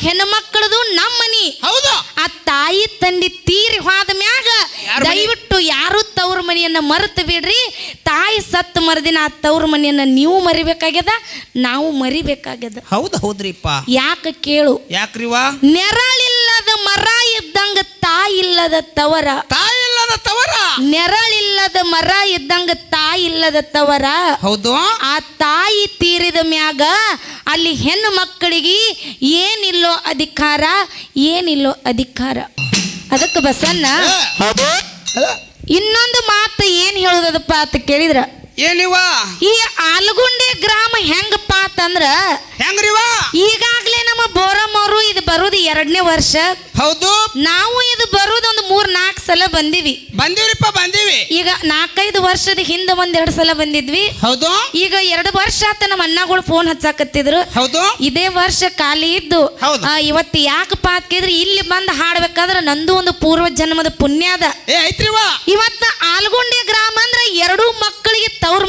ಹೆಣ್ಮಕ್ಳದು ನಮ್ಮ ನಮ್ಮನಿ. ಹೌದು? ಆ ತಾಯಿ ತಂದೆ ತೀರಿ ಹೋದ ಮ್ಯಾಗ ದಯವಿಟ್ಟು ಯಾರು ತವ್ರ ಮನೆಯನ್ನ ಮರೆತು ಬಿಡ್ರಿ. ತಾಯಿ ಸತ್ತು ಮರದಿನ ಆ ತವ್ರ ಮನೆಯನ್ನ ನೀವು ಮರಿಬೇಕಾಗ್ಯದ ನಾವು ಮರಿಬೇಕಾಗ್ಯದ. ಹೌದು ಹೌದ್ರಿಪ್ಪ. ಯಾಕೆ ಕೇಳು? ಯಾಕ್ರಿವಾ? ನೆರಳಿಲ್ಲದ ಮರ ಇದ್ದಂಗ ತಾಯಿ ಇಲ್ಲದ ತವರ. ತಾಯಿ ಇಲ್ಲದ ತವರ? ನೆರಳಿಲ್ಲದ ಮರ ಇದ್ದಂಗ ತಾಯಿ ಇಲ್ಲದ ತವರ? ಹೌದು. ಆ ತಾಯಿ ತೀರಿದ ಮ್ಯಾಗ ಅಲ್ಲಿ ಹೆಣ್ಣು ಮಕ್ಕಳಿಗೆ ಏನಿಲ್ಲೋ ಅಧಿಕಾರ ಏನಿಲ್ಲೋ ಅಧಿಕಾರ. ಅದಕ್ಕೆ ಬಸನ್ನ ಇನ್ನೊಂದು ಮಾತು ಏನು ಹೇಳುದದಪ್ಪ ಅಂತ ಕೇಳಿದ್ರ? ಏನಿವ ಈ ಆಲಗುಂಡೆ ಗ್ರಾಮ ಹೆಂಗಪ್ಪ ಅಂತಂದ್ರ ಹೆಂಗ್ರಿವಾ ಈಗಾಗ್ಲೇ ನಮ್ಮ ಬೋರಮ್ ಅವರು ಇದು ಬರೋದು ಎರಡನೇ ವರ್ಷ. ಹೌದು. ನಾವು ಇದು ಬರೋದು ಒಂದು ಮೂರ್ ನಾಲ್ಕು ಸಲ ಬಂದಿವಿ. ಬಂದಿವ್ರಿಪ್ಪ ಬಂದಿವಿ. ಈಗ ನಾಲ್ಕೈದು ವರ್ಷದ ಹಿಂದೆ ಒಂದೆರಡು ಸಲ ಬಂದಿದ್ವಿ. ಹೌದು. ಈಗ ಎರಡು ವರ್ಷ ಆತ ನಮ್ಮ ಅಣ್ಣಗಳು ಫೋನ್ ಹಚ್ಚಾಕತ್ತಿದ್ರು. ಹೌದು. ಇದೇ ವರ್ಷ ಖಾಲಿ ಇದ್ದು ಹೌದು. ಆ, ಇವತ್ತು ಯಾಕಪ್ಪ ಅಂತ ಕೇಳಿದ್ರೆ ಇಲ್ಲಿ ಬಂದು ಹಾಡ್ಬೇಕಾದ್ರೆ ನಂದು ಒಂದು ಪೂರ್ವ ಜನ್ಮದ ಪುಣ್ಯ ಅದ. ಏ ಐತ್ರಿವಾ ಇವತ್ತು ಆಲ್ಗುಂಡಿ ಗ್ರಾಮ ಅಂದ್ರೆ ಎರಡು ಮಕ್ಕಳಿಗೆ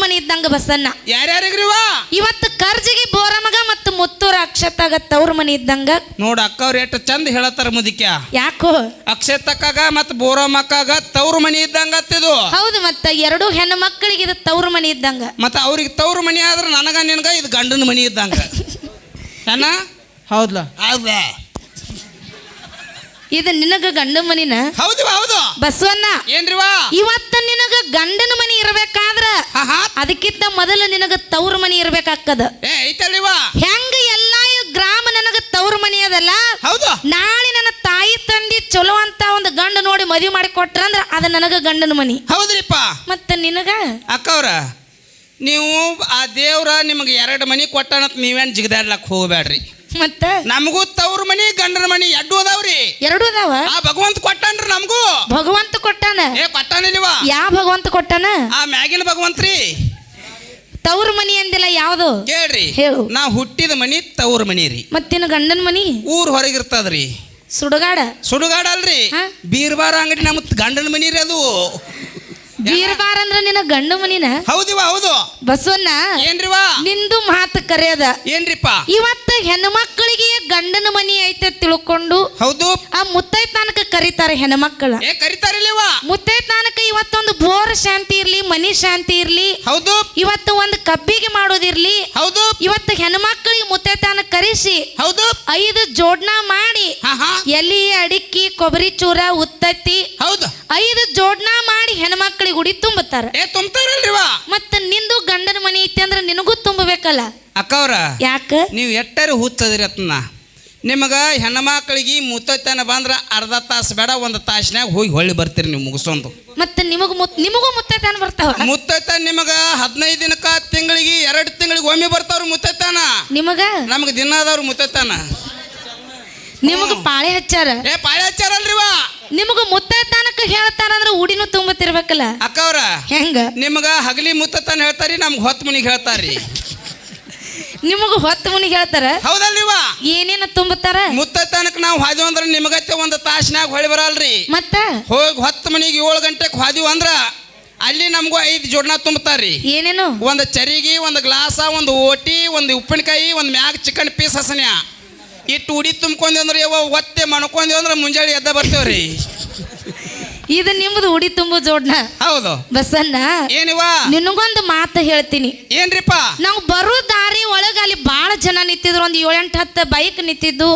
ಮನೆ ಇದ್ದಂಗ ಬಸನ್ನ ಯಾರ್ಯಾರಿಗ್ರಿವಾ ಇವತ್ತು ಕರ್ಜಿಗೆ ಬೋರಮಗ ಮತ್ತು ಮುತ್ತೂರ ಅಕ್ಷತಾಗ ತವ್ರ ಮನೆ ಇದ್ದಂಗ. ನೋಡ ಅಕ್ಕವ್ರು ಎಷ್ಟು ಚಂದ ಹೇಳತ್ತಾರ ಮುದಿಕ್ಯ. ಯಾಕೋ? ಅಕ್ಷತಕ್ಕಾಗ ಮತ್ತು ಬೋರಮ್ಮಕ್ಕಾಗ ತವ್ರ ಮನಿ ಇದ್ದಂಗ ಅತ್ತಿದು ಹೌದು ಮತ್ತ ಎರಡು ಹೆಣ್ಣು ಮಕ್ಕಳಿಗೆ ಇದು ತವ್ರ ಮನೆ ಇದ್ದಂಗ. ಮತ್ತ ಅವ್ರಿಗೆ ತವ್ರ ಮನೆ ಆದ್ರೆ ನನಗ ನಿನಗ ಇದು ಗಂಡನ ಮನಿ ಇದ್ದಂಗ. ಏನ? ಹೌದ್ಲ. ಹೌದಾ ಇದು ನಿನಗ ಗಂಡನ ಮನಿನ? ಹೌದು ಹೌದು. ಬಸವಣ್ಣ. ಏನ್ರಿವಾ ಇವತ್ತ ನಿನಗ ಗಂಡನ ಮನಿ ಇರಬೇಕಾದ್ರ ಅದಕ್ಕಿಂತ ಮೊದಲು ನಿನಗ ತವ್ರ ಮನಿ ಇರ್ಬೇಕಾಕ್ಕದ ಹೆಂಗ ಎಲ್ಲಾ ಗ್ರಾಮ ನನಗ ತವ್ರ ಮನಿ ಅದಲ್ಲ? ಹೌದು. ನಾಳೆ ನನ್ನ ತಾಯಿ ತಂದಿ ಚಲೋ ಅಂತ ಒಂದು ಗಂಡ ನೋಡಿ ಮದುವೆ ಮಾಡಿ ಕೊಟ್ರಂದ್ರ ಅದ ನನಗ ಗಂಡನ ಮನಿ. ಹೌದ್ರಿಪ್ಪ. ಮತ್ತೆ ನಿನಗ? ಅಕ್ಕವ್ರ ನೀವು ಆ ದೇವ್ರ ನಿಮಗೆ ಎರಡು ಮನಿ ಕೊಟ್ಟಣ ನೀವೇನು ಜಿಗದಾಡ್ಲಕ್ ಹೋಗ್ಬೇಡ್ರಿ ಮತ್ತ? ನಮಗೂ ತವ್ರ ಮನಿ ಗಂಡನ ಮನಿ ಎಡ್ಡು ಅದಾವ್ರಿ. ಎರಡು ಅದಾವ? ಆ ಭಗವಂತ ಕೊಟ್ಟಾನ್ರಿ ನಮಗೂ. ಭಗವಂತ ಕೊಟ್ಟಾನ? ಏ ಕೊಟ್ಟಾನಿಲ್ವ? ಯಾವ ಭಗವಂತ ಕೊಟ್ಟಾನ? ಆ ಮ್ಯಾಗಿನ ಭಗವಂತ್ರಿ. ತವ್ರ ಮನಿ ಅಂದಿಲ್ಲ ಯಾವ್ದು? ಕೇಳ್ರಿ ಹೇಳು. ನಾ ಹುಟ್ಟಿದ ಮನಿ ತವ್ರ ಮನಿ ರೀ. ಮತ್ತಿನ ಗಂಡನ ಮನಿ? ಊರ್ ಹೊರಗಿರ್ತದ್ರಿ. ಸುಡುಗಾಡ? ಸುಡುಗಾಡ ಅಲ್ರಿ? ಬೀರ್ಬಾರ ಅಂಗಡಿ ನಮ್ಮ ಗಂಡನ ಮನಿ ರೀ ಅದು. ಬೀರ್ಬಾರ್ ಅಂದ್ರ ನಿನ್ನ ಗಂಡು ಮನಿನ? ಹೌದಿವ ಹೌದು. ಬಸವಣ್ಣ ಏನ್ರಿವಾ? ನಿಂದು ಮಾತು ಕರೆಯದ. ಏನ್ರಿಪ್ಪ? ಇವತ್ತ ಹೆಣ್ಣು ಮಕ್ಕಳಿಗೆ ಗಂಡನ ಮನಿ ಐತೆ ತಿಳ್ಕೊಂಡು ಹೌದು. ಆ ಮುತ್ತೈತಾನಕ ಕರೀತಾರೆ ಹೆಣ್ಮಕ್ಕಳ ಏ ಮುತ್ತೈ ಮುತ್ತೈತಾನಕ ಇವತ್ತೊಂದು ಬೋರ್ ಶಾಂತಿ ಇರ್ಲಿ ಮನಿ ಶಾಂತಿ ಇರ್ಲಿ ಹೌದು. ಇವತ್ತು ಒಂದು ಕಬ್ಬಿಗೆ ಮಾಡೋದಿರ್ಲಿ ಹೌದು. ಇವತ್ತು ಹೆಣ್ಮಕ್ಳಿಗೆ ಮುತ್ತೈತಾನ ಕರೆಸಿ ಹೌದು. ಐದು ಜೋಡ್ನ ಮಾಡಿ ಎಲ್ಲಿ ಅಡಿಕ್ಕಿ ಕೊಬ್ಬರಿ ಚೂರ ಉತ್ತತ್ತಿ ಹೌದು. ಐದು ಜೋಡ್ನ ಮಾಡಿ ಹೆಣ್ಮಕ್ಳಿಗೆ ಉಡಿ ತುಂಬುತ್ತಾರ. ಏ ತುಂಬ್ತಾರಲ್ರಿವಾ ಮತ್ತ ನಿಂದು ಗಂಡನ ಮನೆ ಐತಿ ಅಂದ್ರೆ ನಿನಗೂ ತುಂಬಬೇಕಲ್ಲ? ಅಕ್ಕವ್ರ ಯಾಕ? ನೀವು ಎಟ್ಟರು ಹುಚ್ಚದ್ರಿ ಅತ್ನ ನಿಮಗೆ ಹೆಣ್ಮಕ್ಳಿಗೆ ಮುತ್ತೈತನ ಬಂದ್ರ ಅರ್ಧ ತಾಸು ಬೇಡ ಒಂದು ತಾಸಿನಾಗ ಹೋಗಿ ಹೊಳ್ಳಿ ಬರ್ತೀರಿ ನೀವು ಮುಗಿಸೋದು ಮತ್ತೆ ನಿಮಗ ಮುತ್ ನಿಮಗೂ ಮುತ್ತೈತನ ಬರ್ತಾವ? ಮುತ್ತೈತ ನಿಮಗೆ ಹದಿನೈದು ದಿನಕ್ಕ ತಿಂಗಳಿಗೆ ಎರಡು ತಿಂಗಳಿಗೆ ಒಮ್ಮೆ ಬರ್ತಾವ್ರಿ ಮುತ್ತೈತಾನ. ನಿಮಗ? ನಮಗೆ ದಿನ ಅದಾವ್ರಿ ಮುತ್ತೈತಾನ. ನಿಮಗ ಪಾಳೆ ಹಚ್ಚಾರ? ಏ ಪಾಳೆ ಹಚ್ಚಾರಲ್ರಿವಾ ನಿಮಗ ಮುತ್ತೈತಾನಕ ಹೇಳ್ತಾರಂದ್ರ ಉಡಿನೂ ತುಂಬತಿರ್ಬೇಕಲ್ಲ? ಅಕ್ಕವ್ರ ಹೆಂಗ? ನಿಮಗ ಹಗಲಿ ಮುತ್ತತಾನ ಹೇಳ್ತಾರಿ ನಮ್ಗೆ ಹೊತ್ತು ಮುನಿಗೆ ಹೇಳ್ತಾರಿ ನಿಮಗ ಹೊತ್ತು ಮುನಿಗೆ ಹೇಳ್ತಾರ? ಹೌದಲ್ರಿವಾ ಏನೇನ ತುಂಬತಾರ? ಮುತ್ತೈತನಕ್ಕೆ ನಾವು ಹಾದಿವ್ ಅಂದ್ರೆ ನಿಮಗತ್ತೆ ಒಂದು ತಾಸಿನಾಗ ಹೊಳಿ ಬರಲ್ರಿ. ಮತ್ತ? ಹೋಗಿ ಹೊತ್ತು ಮನಿಗೆ ಏಳು ಗಂಟೆಗೆ ಹಾದಿವ್ ಅಂದ್ರ ಅಲ್ಲಿ ನಮಗೂ ಐದು ಜೋಡ್ನ ತುಂಬತಾರ್ರಿ. ಏನೇನು? ಒಂದು ಚರಿಗಿ ಒಂದು ಗ್ಲಾಸ ಒಂದು ಓಟಿ ಒಂದು ಉಪ್ಪಿನಕಾಯಿ ಒಂದು ಮ್ಯಾಗ ಚಿಕನ್ ಪೀಸ್ ಹಸನ್ಯ. ಇಟ್ಟು ಉಡಿ ತುಂಬ್ಕೊಂಡಿ ಅಂದ್ರೆ ಯವ್ವ ಒತ್ತೆ ಮಣ್ಕೊಂಡಿ ಅಂದ್ರೆ ಮುಂಜಾನೆ ಎದ್ದ ಬರ್ತೇವ್ರಿ. ಇದು ನಿಮ್ದು ಉಡಿ ತುಂಬು ಜೋಡ್ನ. ಹೌದು. ಬಸನ್ನ ಏನಿವ ನಿನಗೊಂದು ಮಾತು ಹೇಳ್ತೀನಿ. ಏನ್ರಿಪ್ಪ? ನಾವು ಬರೋ ದಾರಿ ಒಳಗ ಅಲ್ಲಿ ಬಹಳ ಜನ ನಿಂತಿದ್ರು ಒಂದು ಏಳೆಂಟು ಹತ್ತು ಬೈಕ್ ನಿಂತಿದ್ದು.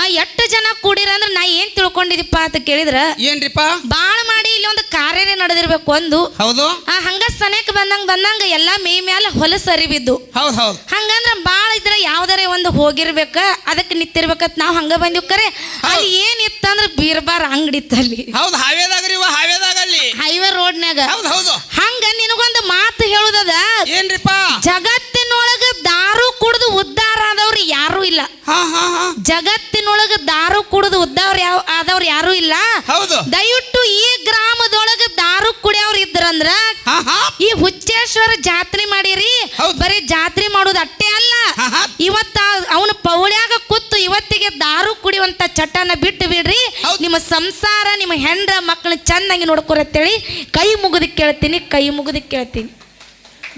ಆ ಎಷ್ಟು ಜನ ಕೂಡಿರ ಅಂದ್ರೆ ನಾ ಏನ್ ತಿಳ್ಕೊಂಡಿದಿಪ್ಪ ಅಂತ ಕೇಳಿದ್ರ? ಏನ್ರಿಪ್ಪ? ಬಾಳ ಮಾಡಿ ಇಲ್ಲಿ ಒಂದು ಕಾರ್ಯನೇ ನಡೆದಿರ್ಬೇಕು ಒಂದು. ಹೌದು. ಆ ಹಂಗ ಸನೇಕ ಬಂದಂಗ ಬಂದಂಗ ಎಲ್ಲಾ ಮೇ ಮ್ಯಾಲ ಹೊಲ ಅರಿಬಿದ್ದು ಹೌದು ಹೌದು. ಹಂಗಂದ್ರ ಬಾಳ ಇದ್ರ ಯಾವ್ದಾರ ಒಂದು ಹೋಗಿರ್ಬೇಕ ಅದಕ್ಕೆ ನಿಂತಿರ್ಬೇಕಂತ ನಾವು ಹಂಗ ಬಂದಿವ್ ಕರೆ. ಅಲ್ಲಿ ಏನ್ ಇತ್ತಂದ್ರ ಬೀರ್ಬಾರ್ ಅಂಗಡಿ ಅಲ್ಲಿ ಹೌದು ಹಾವೇದಾಗ್ರಿ ಇವ ಹಾವೇದಾಗ ಅಲ್ಲಿ ಹೈವೇ ರೋಡ್ನ್ಯಾಗ. ಹೌದು ಹೌದು. ಹಂಗ ನಿನಗೊಂದು ಮಾತು ಹೇಳುದದ? ಏನ್ರಿಪ್ಪ? ಜಗತ್ತಿನೊಳಗ ದಾರು ಕುಡಿದು ಉದ್ಧಾರ ಆದವ್ರು ಯಾರು ಇಲ್ಲ. ಹಾ ಹಾ ಹಾ. ಜಗತ್ತಿನೊಳಗ ದಾರು ಕುಡಿದು ಉದ್ದಾರ ಯಾವ ಆದವ್ರು ಯಾರು ಇಲ್ಲ. ಹೌದು. ದಯವಿಟ್ಟು ಈ ಗ್ರಾಮದೊಳಗ ಹಾ ಈ ಹುಚ್ಚೇಶ್ವರ ಜಾತ್ರೆ ಮಾಡಿರಿ. ಬರೀ ಜಾತ್ರೆ ಮಾಡೋದು ಅಟ್ಟೆ ಅಲ್ಲ. ಇವತ್ತ ಅವನ ಪೌಳ್ಯಾಗ ಕೂತು ಇವತ್ತಿಗೆ ದಾರು ಕುಡಿಯುವಂತ ಚಟನ ಬಿಟ್ಟು ಬಿಡ್ರಿ. ನಿಮ್ಮ ಸಂಸಾರ ನಿಮ್ಮ ಹೆಂಡ್ರ ಮಕ್ಕಳನ್ನ ಚೆನ್ನಾಗಿ ನೋಡ್ಕೊರತ್ತೇಳಿ ಕೈ ಮುಗಿದು ಕೇಳ್ತೀನಿ ಕೈ ಮುಗಿದು ಕೇಳ್ತೀನಿ.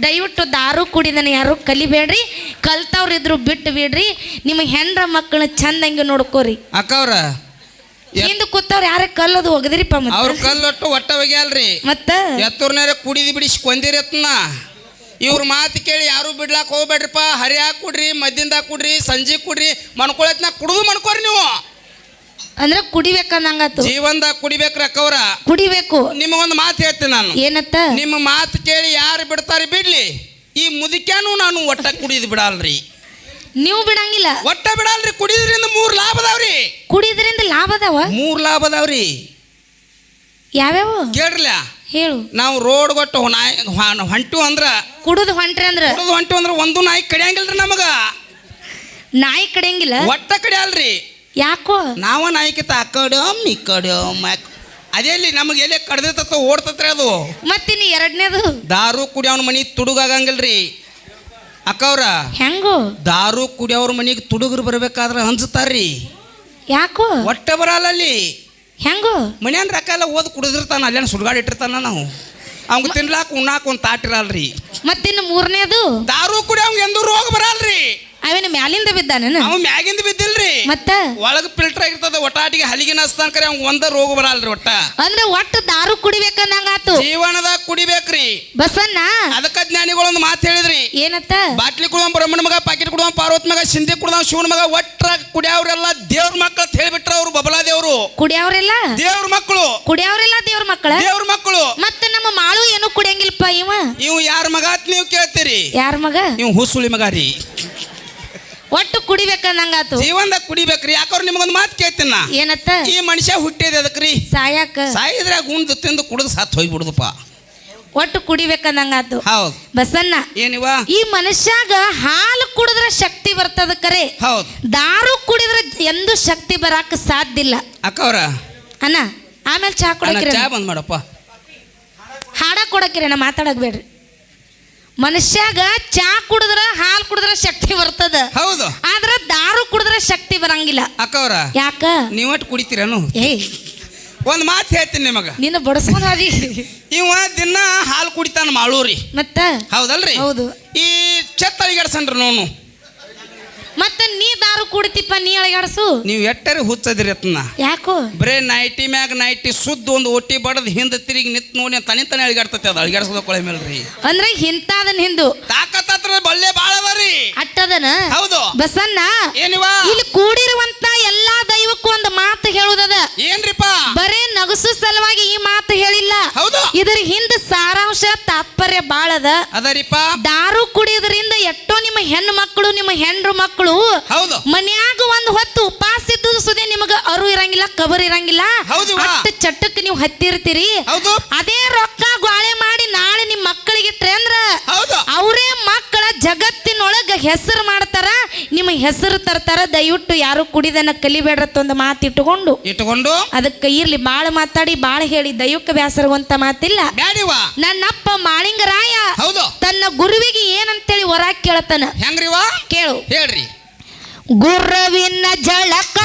ದಯವಿಟ್ಟು ದಾರು ಕುಡಿದನ ಯಾರು ಕಲಿಬೇಡ್ರಿ ಕಲ್ತವ್ರಿದ್ರು ಬಿಟ್ಟು ಬಿಡ್ರಿ ನಿಮ್ಮ ಹೆಂಡ್ರ ಮಕ್ಕಳನ್ನ ಚಂದಂಗೆ ನೋಡ್ಕೋರಿ. ಅಕ್ಕವ್ರ ಹಿಂದ ಕೂತವ್ರು ಯಾರೇ ಅದು ಒಗದ್ರಿಪ್ಪ ಅವ್ರ ಕಲ್ಲೊಟ್ಟು ಒಟ್ಟ ಒಗ್ಯಾಲ್ರಿ. ಮತ್ತ? ಎತ್ತೂರ್ನಾರ ಕುಡಿದು ಬಿಡಿಸಿ ಕೊಂದಿರತ್ನ. ಇವ್ರ ಮಾತು ಕೇಳಿ ಯಾರು ಬಿಡ್ಲಾಕ್ ಹೋಗ್ಬೇಡ್ರಿಪ್ಪ. ಹರಿಯಾಕ್ ಕುಡ್ರಿ ಮದ್ದಿಂದ ಕುಡ್ರಿ ಸಂಜೆ ಕುಡ್ರಿ ಮಣ್ಕೊಳತ್ನ ಕುಡಿದು ಮಣ್ಕೋರಿ ನೀವು. ಅಂದ್ರೆ ಕುಡಿಬೇಕಂದಂಗಾತು ಜೀವನದಾಗ ಕುಡಿಬೇಕ್ರ ಅಕ್ಕವ್ರ. ಕುಡಿಬೇಕು. ನಿಮಗೊಂದು ಮಾತು ಹೇಳ್ತೀನಿ ನಾನು. ಏನತ್ತ? ನಿಮ್ಮ ಮಾತು ಕೇಳಿ ಯಾರು ಬಿಡ್ತಾರೆ ಬಿಡ್ಲಿ. ಈ ಮುದುಕ್ಯಾನು ನಾನು ಒಟ್ಟ ಕುಡಿದು ಬಿಡಲ್ರಿ. ನೀವು ಬಿಡಂಗಿಲ್ಲ. ಒಟ್ಟ ಬಿಡಲ್ರಿ ಕುಡಿದ್ರಿಂದ ಮೂರ್ ಲಾಭ ಅದಾವ್ರಿ. ಕುಡಿದ್ರಿಂದ ಲಾಭ ಅದಾವ? ಮೂರ್ ಲಾಭ ಅದಾವ್ರಿ. ಯಾವ್ಯಾವ? ಕೇಳ್ರಲ್ಲ? ಹೇಳು. ನಾವು ರೋಡ್ ಕೊಟ್ಟು ನಾಯಿ ಹೊಂಟು ಅಂದ್ರ ಕುಡುದು ಹೊಂಟ್ರಿ ಅಂದ್ರ? ಕುಡಿದು ಹೊಂಟು ಅಂದ್ರ ಒಂದು ನಾಯಿ ಕಡಿಯಂಗಿಲ್ರಿ ನಮಗ. ನಾಯಿ ಕಡಿಯಂಗಿಲ್ಲ? ಒಟ್ಟ ಕಡಿಯಲ್ರಿ. ಯಾಕೋ? ನಾವ ನಾಯಿಕಿತ ಆ ಕಡ್ಯೋಮ್ ಈ ಕಡ್ಯೋಮ್ ಅದೆಲ್ಲಿ ಅದೇಲಿ ನಮಗೆ ಎಲ್ಲಿ ಕಡ್ದಿರ್ತತ್ತ ಓಡ್ತತ್ರಿ ಅದು. ಮತ್ತಿನ್ನು ಎರಡನೇದು? ದಾರು ಕುಡಿಯೋನ್ ಮನಿ ತುಡುಗಾಗಂಗಿಲ್ರಿ. ಅಕ್ಕವ್ರ ಹೆಂಗೋ? ದಾರು ಕುಡಿಯೋರ ಮನೆಗೆ ತುಡುಗರು ಬರ್ಬೇಕಾದ್ರೆ ಹಂಚ್ತಾರ್ರಿ. ಯಾಕೋ? ಒಟ್ಟ ಬರಲ್ಲಲ್ಲಿ ಹೆಂಗೋ? ಮನ್ಯಾನ ರೊಕ್ಕ ಎಲ್ಲ ಓದ್ ಕುಡಿದಿರ್ತಾನ ಅಲ್ಲೇನು ಸುಡ್ಗಾಡ್ ಇಟ್ಟಿರ್ತಾನ ನಾವು. ಅವ್ಗೆ ತಿನ್ಲಾಕ ಉಣ್ಣಾಕ ಒಂದು ತಾಟಿರಲ್ರಿ ಮತ್ತಿನ್ನು ಮೂರನೇದು? ದಾರು ಕುಡಿ ಎಂದೂ ರೋಗ ಬರಲ್ರಿ. ಅವೇನು ಮ್ಯಾಲಿಂದ ಬಿದ್ದಾನ ಅವ ಮ್ಯಾಗಿಂದ ಬಿದ್ದಿಲ್ರಿ ಮತ್ತ? ಒಳಗ ಫಿಲ್ಟರ್ ಆಗಿರ್ತದ ಒಟ್ಟಾಟಿಗೆ ಹಲಿಗಿನ ಹಸ್ತಾನ ಕರೆ ಅವ್ಗೆ ಒಂದ ರೋಗ ಬರಲ್ರಿ ಒಟ್ಟ. ಅಂದ್ರೆ ಒಟ್ಟು ದಾರು ಕುಡಿಬೇಕಂದಂಗಾತು ಜೀವನದಾಗ ಕುಡಿಬೇಕ್ರಿ. ಬಸನ್ನ ಅದಕ್ಕ ಜ್ಞಾನಿಗಳೊಂದು ಮಾತು ಹೇಳಿದ್ರಿ. ಏನತ್ತ? ಬಾಟ್ಲಿ ಕುಡಿದ ಬ್ರಹ್ಮಣ ಮಗ ಪಾಕಿಟ್ ಕುಡಿದ ಪಾರ್ವತ್ ಮಗ ಸಿಂಧಿ ಕುಡಿದ ಶಿವನ ಮಗ ಒಟ್ಟ ಕುಡಿಯವ್ರೆಲ್ಲ ದೇವ್ರ ಮಕ್ಕಳು ಅಂತ ಹೇಳ್ಬಿಟ್ರ ಅವ್ರು ಬಬಲಾ ದೇವ್ರು. ಕುಡಿಯವ್ರೆಲ್ಲ? ದೇವ್ರ ಮಕ್ಕಳು ಕುಡಿಯವ್ರೆಲ್ಲ ದೇವ್ರ ಮಕ್ಕಳ ದೇವ್ರ ಮಕ್ಕಳು ಮತ್ತೆ ನಮ್ಮ ಮಾಳು ಏನು ಕುಡಿಯಂಗಿಲ್ಪ ಇವ? ಇವ್ ಯಾರ ಮಗ ಅಂತ ನೀವು ಕೇಳ್ತೀರಿ. ಯಾರ ಮಗ? ನೀವು ಹುಸುಳಿ ಮಗ ರೀ. ಒಟ್ಟು ಕುಡಿಬೇಕಂದಂಗಾತು. ಜೀವನದಾಗ ಕುಡಿಬೇಕ್ರಿ. ಯಾಕವ್ರ ನಿಮಗೊಂದು ಮಾತು ಕೇಳ್ತೀನಿ ನಾ. ಏನತ್ತ? ಈ ಮನುಷ್ಯ ಹುಟ್ಟಿದ ಅದಕ್ರಿ. ಸಾಯಾಕ. ಸಾಯಿದ್ರೆ ಗುಂಡು ತಿಂದು ಕುಡಿದು ಸಾತ್ ಹೋಗ್ಬಿಡುದಪ್ಪ. ಒಟ್ಟು ಕುಡಿಬೇಕಂದಂಗಾತು. ಹೌದು. ಬಸನ್ನ ಏನಿವ? ಈ ಮನುಷ್ಯಾಗ ಹಾಲು ಕುಡಿದ್ರೆ ಶಕ್ತಿ ಬರ್ತದ ಕರೆ. ಹೌದು. ದಾರು ಕುಡಿದ್ರೆ ಎಂದು ಶಕ್ತಿ ಬರಾಕ ಸಾಧ್ಯ ಇಲ್ಲ. ಅಕ್ಕವ್ರ. ಅಣ್ಣ ಆಮೇಲೆ ಚಹಾ ಕೊಡಕ್ಕೆ ಚಹಾ ಚಾ ಬಂದ್ ಮಾಡಪ್ಪ. ಹಾಡ ಕೊಡಕ್ಕೆ ಅಣ್ಣ ಮಾತಾಡಕ್ ಬೇಡ್ರಿ. ಮನುಷ್ಯಾಗ ಚಾ ಕುಡಿದ್ರ ಹಾಲು ಕುಡಿದ್ರ ಶಕ್ತಿ ಬರ್ತದ. ಹೌದು. ಆದ್ರ ದಾರು ಕುಡಿದ್ರ ಶಕ್ತಿ ಬರಂಗಿಲ್ಲ. ಅಕ್ಕವ್ರ ಯಾಕ? ನೀವಟ್ ಕುಡಿತೀರೇನು ಏಯ್. ಒಂದು ಮಾತು ಹೇಳ್ತೀನಿ ನಿಮಗ. ನಿನ್ನ ಬಡಸ್ಕೊಂಡ್ ಇವ ದಿನ ಹಾಲು ಕುಡಿತಾನ ಮಾಳೂರಿ. ಮತ್ತ? ಹೌದಲ್ರಿ? ಹೌದು. ಈ ಚೆತ್ತ ಅಳಿಗಾಡ್ಸನ್ರಿ ನೋನು. ಮತ್ತ ನೀ ದಾರು ಕುಡಿತಿಪ್ಪ ನೀ ಅಳಗಾಡ್ಸು. ನೀವು ಎಟ್ಟರೆ ಹುಚ್ಚದಿರಿ ಅತ್ನ. ಯಾಕೋ? ಬರೇ ನೈಟಿ ಮ್ಯಾಗ ನೈಟಿ ಸುದ್ದು ಒಂದು ಒಟ್ಟಿ ಬಡದ್ ಹಿಂದೆ ತಿರುಗಿ ನಿತ್ ನೋಡಿ ತನಿ ತನಿ ಅಳಗಾಡ್ತತಿ ಅದು ಅಳಗಾಡ್ಸೋದ ಕೊಳೆ ಮೇಲ್ರಿ. ಅಂದ್ರೆ ಹಿಂತಾದನ್ ಹಿಂದು. ತಾಕತ್ತತ್ರ ಬಲ್ಲೆ ಬಾಳವರಿ ಅಟ್ಟದನ? ಹೌದು. ಬಸನ್ನ ಏನಿವ? ಇಲ್ಲಿ ಕೂಡಿರುವಂತ ಎಲ್ಲಾ ದೈವಕ್ಕೂ ಒಂದು ಮಾತು ಹೇಳುದದ ಏನ್ರಿಪ್ಪ ಬರೇ ನಗಸು ಸಲುವಾಗಿ ಈ ಮಾತು ಹೇಳಿಲ್ಲ. ಹೌದು. ಇದರ ಹಿಂದ ಸಾರಾಂಶ ತಾತ್ಪರ್ಯ ಬಾಳದ ಅದರಿಪ್ಪ ದಾರು ಕುಡಿಯೋದ್ರಿಂದ ಎಷ್ಟೋ ನಿಮ್ಮ ಹೆಣ್ಣು ಮಕ್ಕಳು ನಿಮ್ಮ ಹೆಂಡ್ರು ಮಕ್ಕಳು ಹೌದು. ಮನ್ಯಾಗ ಒಂದು ಹೊತ್ತು ಉಪವಾಸ ಇದ್ದು ಸುದೆ ನಿಮಗ ಅರು ಇರಂಗಿಲ್ಲ ಕಬರ್ ಇರಂಗಿಲ್ಲ. ಹೌದು ಅಷ್ಟು ಚಟ್ಟಕ್ಕೆ ನೀವು ಹತ್ತಿರ್ತೀರಿ. ಹೌದು. ಅದೇ ರೊಕ್ಕ ಗ್ವಾಳೆ ಮಾಡಿ ನಾಳೆ ನಿಮ್ಮ ಮಕ್ಕಳಿಗೆ ಇಟ್ರೆ ಅಂದ್ರ ಹೌದು. ಅವರೇ ಮಕ್ಕಳ ಜಗತ್ತಿನೊಳಗ ಹೆಸರು ಮಾಡ್ತಾರ ನಿಮ್ಮ ಹೆಸರು ತರ್ತಾರ ದಯವಿಟ್ಟು ಯಾರು ಕುಡಿದನ ಕಲಿಬೇಡ್ರತ್ತ ಒಂದು ಮಾತು ಇಟ್ಟುಕೊಂಡು. ಇಟ್ಕೊಂಡು ಅದಕ್ಕೆ ಇರ್ಲಿ ಬಾಳ ಮಾತಾಡಿ ಬಾಳ ಹೇಳಿ ದೈವಕ್ಕೆ ಬ್ಯಾಸರವಂತ ಮಾತಿಲ್ಲ. ನನ್ನ ನನ್ನಪ್ಪ ಮಾಳಿಂಗರಾಯ ಹೌದು. ತನ್ನ ಗುರುವಿಗೆ ಏನಂತೇಳಿ ಹೊರ ಕೇಳತನ. ಹೆಂಗ್ರಿವಾ? ಕೇಳು. ಹೇಳ್ರಿ. ಗುರುವಿನ ಜಳಕ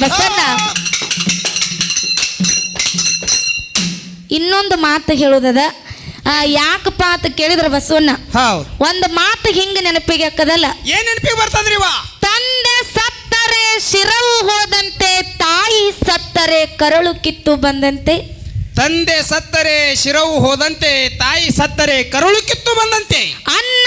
ಬಸವಣ್ಣ ಇನ್ನೊಂದು ಮಾತು ಹೇಳುದದ. ಯಾಕಪ್ಪ ಅಂತ ಕೇಳಿದ್ರ ಬಸವಣ್ಣ. ಒಂದು ಮಾತು ಹಿಂಗ ನೆನಪಿಗೆ ಹಾಕದಲ್ಲ ಏನ್ ನೆನಪಿಗೆ ಬರ್ತದ್ರಿ ತಂದೆ ಸತ್ತರೆ ಶಿರವು ಹೋದಂತೆ ತಾಯಿ ಸತ್ತರೆ ಕರಳು ಕಿತ್ತು ಬಂದಂತೆ. ತಂದೆ ಸತ್ತರೆ ಶಿರವು ಹೋದಂತೆ ತಾಯಿ ಸತ್ತರೆ ಕರುಳು ಕಿತ್ತು ಬಂದಂತೆ. ಅನ್ನ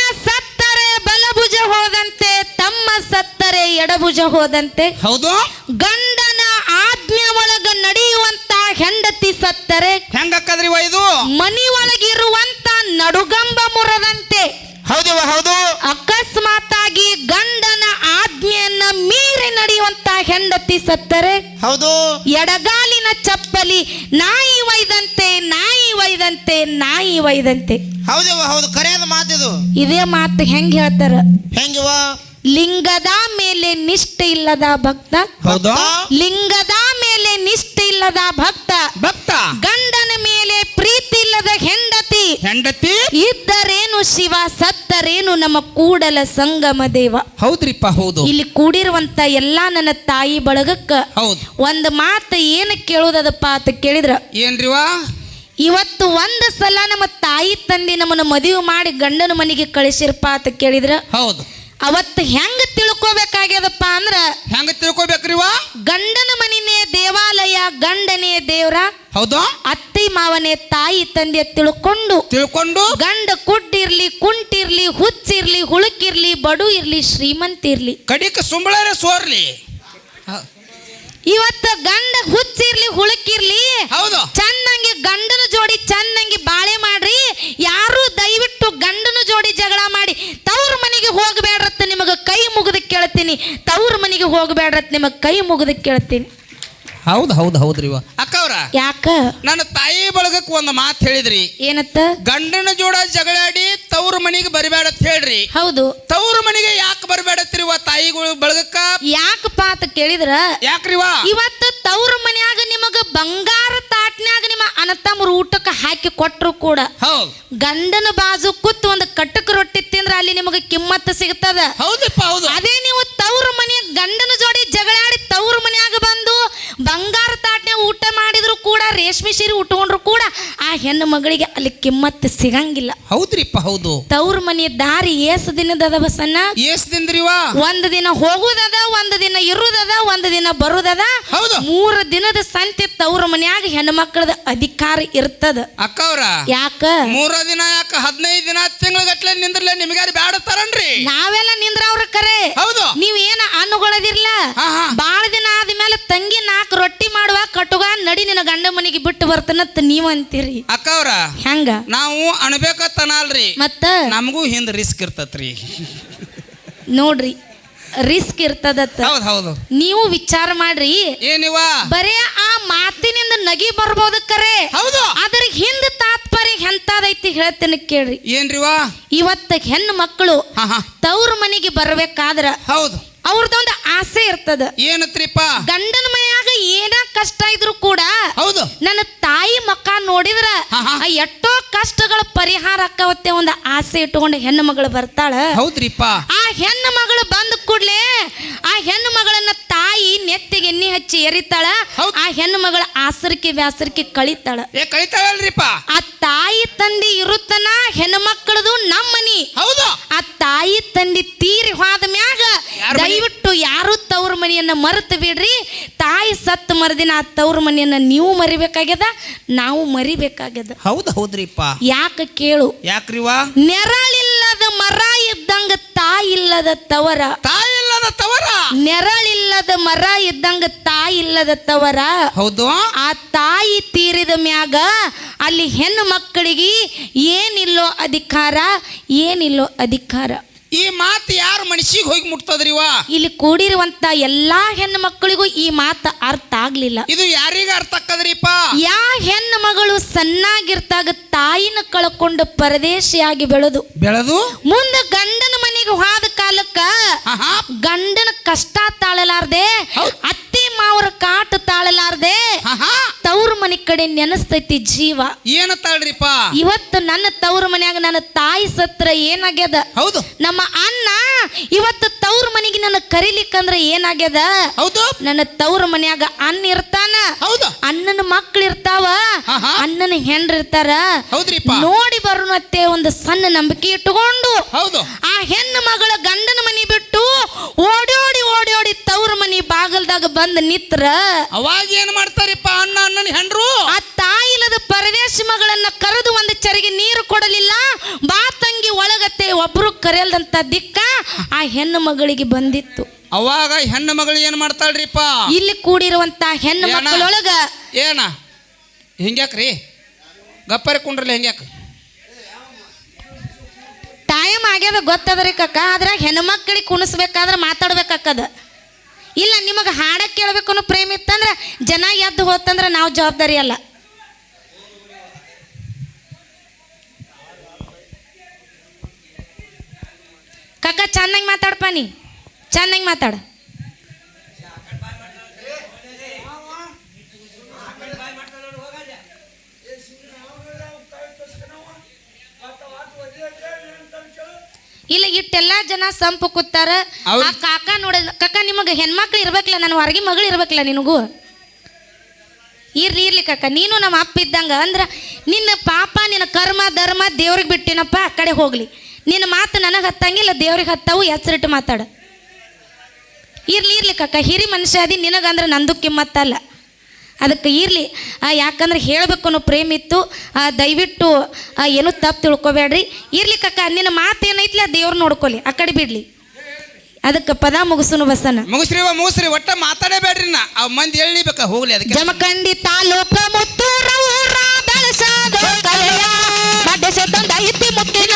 ಬಲಭುಜ ಹೋದಂತೆ ತಮ್ಮ ಸತ್ತರೆ ಎಡಭುಜ ಹೋದಂತೆ. ಹೌದು. ಗಂಡನ ಆಜ್ಞೆ ಒಳಗ ನಡೆಯುವಂತ ಹೆಂಡತಿ ಸತ್ತರೆ. ಹೆಂಗಕ್ಕದ್ರಿ ಇದು? ಮನಿ ಒಳಗಿರುವಂತ ನಡುಗಂಬ ಮುರದಂತೆ. ಹೌದು ಹೌದು. ಅಕಸ್ಮಾತಾಗಿ ಗಂಡನ ಆಜ್ಞೆಯನ್ನ ಮೀರಿ ನಡೆಯುವಂತ ಹೆಂಡತಿ ಸತ್ತರೆ. ಹೌದು. ಎಡಗಾಲಿನ ಚಪ್ಪಲಿ ನಾಯಿ ನಾಯಿ ಒಯ್ದಂತೆ ಹೌದು. ಕರೆಯದ ಮಾತಿದು ಇದೇ. ಮಾತು ಹೆಂಗ್ ಹೇಳ್ತಾರ? ಹೆಂಗಿವ ಲಿಂಗದ ಮೇಲೆ ನಿಷ್ಠೆ ಇಲ್ಲದ ಭಕ್ತ. ಹೌದು? ಲಿಂಗದ ಮೇಲೆ ನಿಷ್ಠೆ ಇಲ್ಲದ ಭಕ್ತ. ಭಕ್ತ? ಗಂಡನ ಮೇಲೆ ಪ್ರೀತಿ ಇಲ್ಲದ ಹೆಂಡತಿ. ಹೆಂಡತಿ? ಇದ್ದರೇನು ಶಿವ ಸತ್ತರೇನು ನಮ್ಮ ಕೂಡಲ ಸಂಗಮ ದೇವ. ಹೌದ್ರಿಪ್ಪ ಹೌದು. ಇಲ್ಲಿ ಕೂಡಿರುವಂತ ಎಲ್ಲಾ ನನ್ನ ತಾಯಿ ಬಳಗಕ್ಕ ಹೌದು. ಒಂದು ಮಾತು ಏನು ಕೇಳೋದದಪ್ಪ ಅಂತ ಕೇಳಿದ್ರ? ಏನ್ರಿವ ಇವತ್ತು ಒಂದು ಸಲ ನಮ್ಮ ತಾಯಿ ತಂದೆ ನಮ್ಮನ್ನು ಮದುವೆ ಮಾಡಿ ಗಂಡನ ಮನೆಗೆ ಕಳಿಸಿರಪ್ಪ ಅಂತ ಕೇಳಿದ್ರ? ಹೌದು. ಅವತ್ತು ಹೆಂಗ ತಿಳ್ಕೊಬೇಕಾಗ್ಯದಪ್ಪ ಅಂದ್ರ ಹೆಂಗ ತಿಳ್ಕೊಬೇಕ್ರಿ ಗಂಡನ ಮನಿನೇ ದೇವಾಲಯ ಗಂಡನೇ ದೇವ್ರ ಹೌದು? ಅತ್ತೆ ಮಾವನೇ ತಾಯಿ ತಂದೆ ತಿಳ್ಕೊಂಡು ತಿಳ್ಕೊಂಡು? ಗಂಡ ಕುಡ್ಡಿರ್ಲಿ ಕುಂಟಿರ್ಲಿ ಹುಚ್ಚಿರ್ಲಿ ಹುಳುಕಿರ್ಲಿ ಬಡು ಇರ್ಲಿ ಶ್ರೀಮಂತ ಇರ್ಲಿ ಕಡಿಕ ಸುಂಬಳರೆ ಸೋರ್ಲಿ. ಇವತ್ತು ಗಂಡ ಹುಚ್ಚಿರ್ಲಿ ಹುಳುಕಿರ್ಲಿ ಹೌದು. ಚಂದಂಗೆ ಗಂಡನ ಜೋಡಿ ಚಂದಂಗೆ ಬಾಳೆ ಮಾಡ್ರಿ. ಯಾರು ದಯವಿಟ್ಟು ಗಂಡನ ಜೋಡಿ ಜಗಳ ಮಾಡಿ. ತವ್ರ ಮನೆಗೆ ಹೋಗಬೇಡ್ರತ್ತ ನಿಮಗೆ ಕೈ ಮುಗಿದು ಕೇಳ್ತೀನಿ. ತವ್ರ ಮನೆಗೆ ಹೋಗಬೇಡ್ರತ್ ನಿಮಗೆ ಕೈ ಮುಗಿದು ಕೇಳ್ತೀನಿ. ಹೌದು ಹೌದು ಹೌದ್ರಿ ಅಕ್ಕ ಅವ್ರ ಯಾಕ? ನನ್ನ ತಾಯಿ ಬಳಗಕ್ಕೆ ಒಂದು ಮಾತು ಹೇಳಿದ್ರಿ. ಏನತ್ತ? ಗಂಡನ ಜೋಡ ಜಗಳಾಡಿ ತವ್ರ ಮನೆಗೆ ಬರಬೇಡ ಅಂತ ಹೇಳ್ರಿ. ಹೌದು. ತವ್ರ ಮನೆಗೆ ಯಾಕೆ ಬರಬೇಡತ್ರಿ ತಾಯಿಗಳು ಬಳಗಕ್ಕ? ಯಾಕಪ್ಪ ಅಂತ ಕೇಳಿದ್ರ? ಯಾಕ್ರಿ ಇವತ್ತು ತವ್ರ ಮನ್ಯಾಗ ನಿಮಗ ಬಂಗಾರ ತಾಟ್ನ್ಯಾಗ ನಿಮ್ಮ ಅನತಮ್ಮರು ಊಟಕ್ಕೆ ಹಾಕಿ ಕೊಟ್ರು ಕೂಡ. ಗಂಡನ ಬಾಜು ಕುತ್ ಒಂದು ಕಟ್ಟಕ್ ರೊಟ್ಟಿ ತಿಂದ್ರ ಅಲ್ಲಿ ನಿಮಗೆ ಕಿಮ್ಮತ್ತು ಸಿಗ್ತದ. ಹೌದಪ್ಪ ಹೌದು. ಅದೇ ನೀವು ತವ್ರ ಮನೆಯ ಗಂಡನ ಜೋಡಿ ಜಗಳಾಡಿ ತವ್ರ ಮನ್ಯಾಗ ಬಂದು ಬಂಗಾರ ತಾಟ್ನ್ಯಾಗ ಊಟ ಮಾಡಿದ್ರು ರೇಷ್ಮೆ ಸೀರೆ ಉಟ್ಕೊಂಡ್ರು ಕೂಡ ಆ ಹೆಣ್ಣು ಮಗಳಿಗೆ ಅಲ್ಲಿ ಕಿಮ್ಮತ್ತು ಸಿಗಂಗಿಲ್ಲ. ಹೌದ್ರಿಪ್ಪ ಹೌದು. ತವ್ರ ಮನೆ ದಾರಿ ಏಸು ದಿನದದ ಬಸನ್ನ ಏಸ್ ದಿನದ್ರಿವಾ? ಒಂದ್ ದಿನ ಹೋಗುದದ ಒಂದ್ ದಿನ ಇರುದದ ಒಂದ್ ದಿನ ಬರುದದ. ಹೌದು. ಮೂರು ದಿನದ ಸಂತೆ ತವ್ರ ಮನ್ಯಾಗ ಹೆಣ್ಮಕ್ಳದ ಅಧಿಕಾರ ಇರ್ತದ. ಅಕ್ಕವ್ರ? ಯಾಕ? ಮೂರ ದಿನ ಯಾಕ ಹದಿನೈದು ದಿನ ತಿಂಗಳ ಗಟ್ಲೆ ನಿಂದ್ರಲೆ ನಿಮ್ಗಾರಿ ಬ್ಯಾಡ ತರನ್ರಿ ನಾವೆಲ್ಲ ನಿಂದ್ರ ಅವ್ರ ಕರೆ. ಹೌದು. ನೀವ್ ಏನ ಅನ್ನಗೊಳದಿರ್ಲ. ಬಾಳ ದಿನ ಆದ್ಮೇಲೆ ತಂಗಿ ನಾಲ್ಕು ರೊಟ್ಟಿ ಮಾಡುವ ಕಟ್ಟುಗ ನಡಿ ನಿನ್ನ ಗಂಡ ಮನೆಗೆ ಬಿಟ್ಟು ಬರ್ತನತ್ತ ನೀವ್ ಅಂತೀರಿ. ಅಕ್ಕವ್ರ ಹೆಂಗ? ನಾವು ಅನ್ಬೇಕತ್ತನಲ್ರಿ ಮತ್ತ? ನಮಗೂ ಹಿಂದ್ ರಿಸ್ಕ್ ಇರ್ತತ್ರಿ. ನೋಡ್ರಿ ರಿಸ್ಕ್ ಇರ್ತದತ್ತ. ಹೌದು ಹೌದು. ನೀವು ವಿಚಾರ ಮಾಡ್ರಿ. ಏನಿವ ಬರೇ ಆ ಮಾತಿನಿಂದ ನಗಿ ಬರ್ಬೋದು ಕರೆ. ಹೌದು. ಅದ್ರ ಹಿಂದ ತಾತ್ಪರ್ಯ ಎಂತದೈತಿ ಹೇಳ್ತೇನೆ ಕೇಳ್ರಿ. ಏನ್ರಿವಾ ಇವತ್ತ ಹೆಣ್ಣು ಮಕ್ಕಳು ತವ್ರ ಮನೆಗೆ ಬರ್ಬೇಕಾದ್ರ ಹೌದು. ಅವ್ರದೊಂದು ಆಸೆ ಇರ್ತದ. ಏನತ್ರಿಪ್ಪ ಗಂಡನ ಮನೆಯಾಗ ಏನ ಕಷ್ಟ ಇದ್ರು ಕೂಡ ಹೌದು. ನನ್ನ ತಾಯಿ ಮಕ್ಕ ನೋಡಿದ್ರ ಹಾ, ಹಾ. ಎಷ್ಟೋ ಕಷ್ಟಗಳ ಪರಿಹಾರ ಅಕ್ಕವತ್ತೆ ಒಂದು ಆಸೆ ಇಟ್ಟುಕೊಂಡು ಹೆಣ್ಣು ಮಗಳು ಬರ್ತಾಳ. ಹೌದ್ರಿಪ್ಪ ಆ ಹೆಣ್ಣು ಮಗಳು ಬಂದ ಕೂಡ್ಲೆ ಆ ಹೆಣ್ಣು ಮಗಳನ್ನ ತಾಯಿ ನೆತ್ತಿಗೆ ಎಣ್ಣೆ ಹಚ್ಚಿ ಎರಿತಾಳ. ಆ ಹೆಣ್ಣು ಮಗಳ ಆಸರಿಕೆ ವ್ಯಾಸರಿಕೆ ಕಳಿತಾಳ. ಕಳಿತಾಳಲ್ರಿಪ್ಪ ಆ ತಾಯಿ ತಂದೆ ಇರುತ್ತನ ಹೆಣ್ಣು ಮಕ್ಕಳದು ನಮ್ಮನಿ. ಹೌದು. ಆ ತಾಯಿ ತಂದೆ ತೀರಿ ಮನೆ? ದಯವಿಟ್ಟು ಯಾರು ತವ್ರ ಮನೆಯನ್ನ ಮರೆತು ಬಿಡ್ರಿ. ತಾಯಿ ಸತ್ತು ಮರದಿನ ಆ ತವ್ರ ಮನೆಯನ್ನ ನೀವು ಮರಿಬೇಕಾಗ್ಯದ ನಾವು ಮರಿಬೇಕಾಗ್ಯದ. ಹೌದು ಹೌದ್ರಿಪ್ಪ. ಯಾಕ ಕೇಳು. ಯಾಕ್ರಿವಾ ನೆರಳಿಲ್ಲದ ಮರ ಇದ್ದಂಗ ತಾಯಿಲ್ಲದ ತವರ. ತಾಯಿಲ್ಲದ ತವರ? ನೆರಳಿಲ್ಲದ ಮರ ಇದ್ದಂಗ ತಾಯಿಲ್ಲದ ತವರ. ಹೌದು. ಆ ತಾಯಿ ತೀರಿದ ಮ್ಯಾಗ ಅಲ್ಲಿ ಹೆಣ್ಣು ಮಕ್ಕಳಿಗೆ ಏನಿಲ್ಲೋ ಅಧಿಕಾರ ಏನಿಲ್ಲೋ ಅಧಿಕಾರ. ಈ ಮಾತು ಯಾರ ಮನಸ್ಸಿಗೆ ಹೋಗಿ ಮುಟ್ತದ್ರಿವ ಇಲ್ಲಿ ಕೂಡಿರುವಂತ ಎಲ್ಲಾ ಹೆಣ್ಣು ಮಕ್ಕಳಿಗೂ ಈ ಮಾತು ಅರ್ಥ ಆಗ್ಲಿಲ್ಲ. ಇದು ಯಾರಿಗ ಅರ್ಥ ಆಕ್ಕದ್ರಿಪ್ಪ ಯಾ ಹೆಣ್ಣು ಮಗಳು ಸಣ್ಣಾಗಿರ್ತಾಗ ತಾಯಿನ ಕಳ್ಕೊಂಡು ಪರದೇಶಿಯಾಗಿ ಬೆಳೆದು ಬೆಳೆದು? ಮುಂದೆ ಗಂಡನ ಮನೆಗೆ ಹೋದ ಕಾಲಕ್ಕ ಗಂಡನ ಕಷ್ಟ ತಾಳಲಾರ್ದೆ ಅತ್ತೆ ಮಾವರ ಕಾಟ ತಾಳಲಾರ್ದೆ ತವ್ರ ಮನೆ ಕಡೆ ನೆನಸ್ತೈತಿ ಜೀವ. ಏನ ತಾಳ್ರಿಪ್ಪ? ಇವತ್ತು ನನ್ನ ತವ್ರ ಮನ್ಯಾಗ ನನ್ನ ತಾಯಿ ಸತ್ರ ಏನಾಗ್ಯದ? ಹೌದು. ನಮ್ಮ ಅಣ್ಣ ಇವತ್ತು ತವ್ರ ಮನೆಗೆ ನನ್ನ ಕರಿಲಿಕ್ಕಂದ್ರ ಏನಾಗ್ಯದ? ಹೌದು. ನನ್ನ ತವ್ರ ಮನ್ಯಾಗ ಅಣ್ಣ ಇರ್ತಾನ. ಹೌದು. ಅಣ್ಣನ ಮಕ್ಳು ಇರ್ತಾವ. ಅಣ್ಣನ ಹೆಂಡ್ರ ಇರ್ತಾರ. ನೋಡಿ ಬರೋಣತ್ತೆ ಒಂದು ಸಣ್ಣ ನಂಬಿಕೆ ಇಟ್ಟುಕೊಂಡು. ಹೌದು. ಆ ಹೆಣ್ಣು ಮಗಳ ಗಂಡನ ಮನಿ ಬಿಟ್ಟು ಓಡೋಡಿ ಓಡೋಡಿ ತವ್ರ ಮನಿ ಬಾಗಲ್ದಾಗ ಬಂದ್ ನಿತ್ರ ಅವಾಗ ಏನ್ ಮಾಡ್ತಾರಿಪ್ಪ ಅಣ್ಣ ಅಣ್ಣನ ಹೆಂಡ್ರು? ಆ ತಾಯಿಲದ ಪರದೇಶ ಮಗಳನ್ನ ಕರೆದು ಒಂದು ಚರಿಗೆ ನೀರು ಕೊಡಲಿಲ್ಲ. ಬಾ ತಂಗಿ ಒಳಗತ್ತೆ ಒಬ್ರು ಕರೆಯಲ್ದಂತ ದಿಕ್ಕ ಆ ಹೆಣ್ಣು ಮಗಳಿಗೆ ಬಂದಿತ್ತು. ಅವಾಗ ಹೆಣ್ಣು ಮಗಳು ಏನ್ ಮಾಡ್ತಾಳ್ರಿಪ್ಪ? ಇಲ್ಲಿ ಕೂಡಿರುವಂತ ಹೆಣ್ಣು ಏನ? ಮಕ್ಕಳೊಳಗ ಏನ? ಹಿಂಗ್ಯಾಕ್ರಿ? ಗಪ್ಪರಿ ಕುಂಡ್ರಲ್ಲ ಹೆಂಗ್ಯಾಕ. ಟೈಮ್ ಆಗ್ಯದ ಗೊತ್ತದ್ರಿ ಕಕ್ಕ. ಆದ್ರೆ ಹೆಣ್ಮಕ್ಳಿಗೆ ಕುಣಿಸ್ಬೇಕಾದ್ರೆ ಮಾತಾಡ್ಬೇಕಾಕದ. ಇಲ್ಲ ನಿಮಗೆ ಹಾಡಕ್ಕೆ ಕೇಳಬೇಕು ಅನ್ನೋ ಪ್ರೇಮ ಇತ್ತಂದ್ರೆ ಜನ ಎದ್ದು ಹೋತಂದ್ರೆ ನಾವು ಜವಾಬ್ದಾರಿ ಅಲ್ಲ. ಕಕ್ಕ ಚೆನ್ನಾಗಿ ಮಾತಾಡಪ್ಪ ನೀ. ಚೆನ್ನಾಗಿ ಮಾತಾಡ. ಇಲ್ಲ ಇಟ್ಟೆಲ್ಲ ಜನ ಸಂಪು ಕೂತಾರ. ಆ ಕಾಕ ನೋಡ ನಿಮಗೆ ಹೆಣ್ಮಕ್ಳು ಇರ್ಬೇಕಲ್ಲ ನನ್ನ ಹೊರಗೆ ಮಗಳು ಇರ್ಬೇಕಲ್ಲ ನಿನಗೂ? ಇರ್ಲಿ ಇರ್ಲಿ ಕಾಕ, ನೀನು ನಮ್ಮ ಅಪ್ಪ ಇದ್ದಂಗ ಅಂದ್ರ ನಿನ್ನ ಪಾಪ, ನಿನ್ನ ಕರ್ಮ, ಧರ್ಮ ದೇವ್ರಿಗೆ ಬಿಟ್ಟಿನಪ್ಪ ಆ ಕಡೆ ಹೋಗಲಿ. ನಿನ್ನ ಮಾತು ನನಗೆ ಹತ್ತಂಗಿಲ್ಲ, ದೇವ್ರಿಗೆ ಹತ್ತವು ಹೆಸರಿಟ್ಟು ಮಾತಾಡ. ಇರ್ಲಿ ಇರ್ಲಿ ಕಾಕ, ಹಿರಿ ಮನುಷ್ಯ ಅದಿ, ನಿನಗಂದ್ರೆ ನಂದು ಕಿಮ್ಮತ್ತಲ್ಲ ಅದಕ್ಕೆ ಇರಲಿ ಯಾಕಂದ್ರೆ ಹೇಳಬೇಕು ಅನ್ನೋ ಪ್ರೇಮ ಇತ್ತು ದಯವಿಟ್ಟು ಏನು ತಪ್ಪು ತಿಳ್ಕೊಬೇಡ್ರಿ. ಇರ್ಲಿ ಕಕ್ಕ ನಿನ್ನ ಮಾತು ಏನೈತ್ಲಿ ಆ ದೇವ್ರು ನೋಡ್ಕೊಲಿ, ಆ ಕಡೆ ಬಿಡ್ಲಿ. ಅದಕ್ಕೆ ಪದ ಮುಗಿಸುನು ಬಸನ. ಮುಗಿಸ್ರಿ ಮುಗಿಸ್ರಿ ಒಟ್ಟ ಮಾತಾಡೇಬೇಡ್ರಿ ನಾ. ಆ ಮಂದಿ ಹೇಳಿಬೇಕ ಹೋಗ್ಲಿ ಅದಕ್ಕೆ. ಜಮಖಂಡಿ ತಾಲೂಕ ಮುತ್ತೂರ ಊರ ಬೆಳಸಾದ ಕಲೆಯ. ಮಡ್ಡೆಸೆ ತಂದ ಇತ್ತಿ ಮುತ್ತಿನ